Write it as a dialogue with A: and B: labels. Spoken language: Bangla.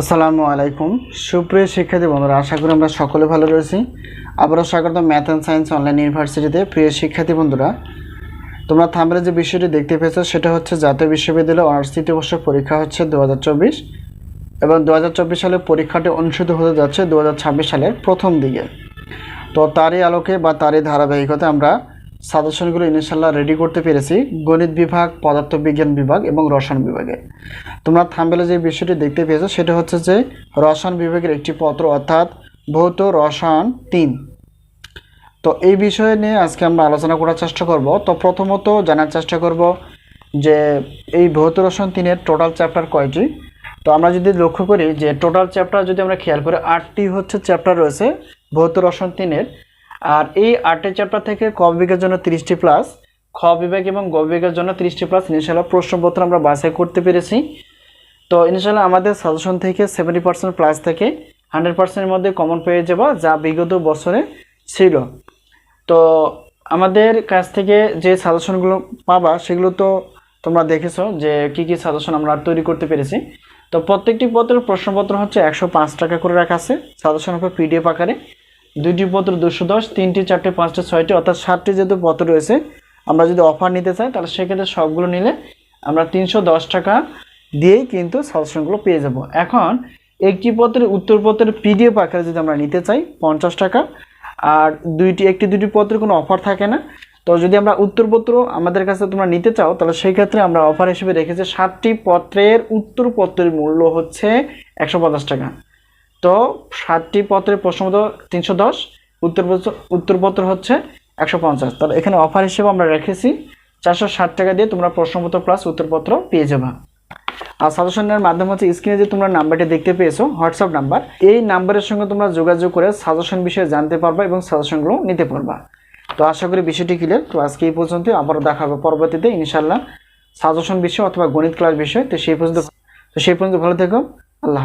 A: আসসালামু আলাইকুম। সুপ্রিয় শিক্ষার্থী বন্ধুরা, আশা করি আমরা সকলে ভালো রয়েছি। আবারও স্বাগত ম্যাথ অ্যান্ড সায়েন্স অনলাইন ইউনিভার্সিটিতে। প্রিয় শিক্ষার্থী বন্ধুরা, তোমরা থামলে যে বিষয়টি দেখতে পেয়েছ, সেটা হচ্ছে জাতীয় বিশ্ববিদ্যালয় অনার্স তৃতীয় বর্ষ পরীক্ষা হচ্ছে দু হাজার চব্বিশ এবং দু হাজার চব্বিশ সালে পরীক্ষাটি অনুষ্ঠিত হতে যাচ্ছে দু হাজার ছাব্বিশ সালের প্রথম দিকে। তো তারই আলোকে বা তারই ধারাবাহিকতা আমরা সাজেশনগুলো ইনশাল্লাহ রেডি করতে পেরেছি। গণিত বিভাগ, পদার্থবিজ্ঞান বিভাগ এবং রসায়ন বিভাগে। তোমরা থাম্বেলে যে বিষয়টি দেখতে পেয়েছ, সেটা হচ্ছে যে রসায়ন বিভাগের একটি পত্র, অর্থাৎ ভৌত রসায়ন তিন। তো এই বিষয় নিয়ে আজকে আমরা আলোচনা করার চেষ্টা করব। তো প্রথমত জানার চেষ্টা করব যে এই ভৌত রসায়ন তিনের টোটাল চ্যাপ্টার কয়টি? তো আমরা যদি লক্ষ্য করি যে টোটাল চ্যাপ্টার যদি আমরা খেয়াল করি, আটটি হচ্ছে চ্যাপ্টার রয়েছে ভৌত রসায়ন তিনের। আর এই আটটি চ্যাপ্টার থেকে ক বিভাগের জন্য তিরিশটি প্লাস খ বিভাগ এবং গ বিভাগের জন্য তিরিশটি প্লাস ইনশাল্লাহ প্রশ্নপত্র আমরা বাছাই করতে পেরেছি। তো ইনশাল্লাহ আমাদের সাজেশন থেকে সেভেন্টি পার্সেন্ট প্লাস থেকে হান্ড্রেড পার্সেন্টের মধ্যে কমন পেয়ে যাব যা বিগত বছরে ছিল। তো আমাদের কাছ থেকে যে সাজেশনগুলো পাবা, সেগুলো তো তোমরা দেখেছ যে কি কি সাজেশন আমরা তৈরি করতে পেরেছি। তো প্রত্যেকটি পত্রের প্রশ্নপত্র হচ্ছে একশো পাঁচ টাকা করে রাখা আছে। সাজেশন হবে পিডিএফ আকারে। দুইটি পত্র দুশো দশ, তিনটি, চারটে, পাঁচটা, ছয়টি, অর্থাৎ সাতটি যেহেতু পত্র রয়েছে, আমরা যদি অফার নিতে চাই, তাহলে সেক্ষেত্রে সবগুলো নিলে আমরা তিনশো দশ টাকা দিয়েই কিন্তু সাজেশনগুলো পেয়ে যাব। এখন, একটি পত্রের উত্তরপত্রের পিডিএফ আকারে যদি আমরা নিতে চাই, পঞ্চাশ টাকা, আর দুইটি, একটি দুটি পত্রের কোনো অফার থাকে না, তো যদি আমরা উত্তরপত্র আমাদের কাছে তোমরা নিতে চাও, তাহলে সেই ক্ষেত্রে আমরা অফার হিসেবে রেখেছি ষাটটি পত্রের উত্তরপত্রের মূল্য হচ্ছে একশো পঞ্চাশ টাকা। তো সাতটি পত্রের প্রশ্নপত্র তিনশো দশ, উত্তরপত্র উত্তরপত্র হচ্ছে একশো পঞ্চাশ। তাহলে এখানে অফার হিসেবে আমরা রেখেছি চারশো ষাট টাকা দিয়ে তোমরা প্রশ্নপত্র প্লাস উত্তরপত্র পেয়ে যাবা। আর সাজেশনের মাধ্যম হচ্ছে স্ক্রিনে যে তোমরা নাম্বারটি দেখতে পেয়েছ হোয়াটসঅ্যাপ নাম্বার এই নাম্বারের সঙ্গে তোমরা যোগাযোগ করে সাজেশন বিষয়ে জানতে পারবা এবং সাজেশনগুলো নিতে পারবা। তো আশা করি বিষয়টি ক্লিয়ার তো আজকে এই পর্যন্ত আবারও দেখা হবে পরবর্তীতে ইনশাল্লাহ সাজেশন বিষয় অথবা গণিত ক্লাস বিষয়, তো সেই পর্যন্ত তো সেই পর্যন্ত ভালো থেকো, আল্লাহ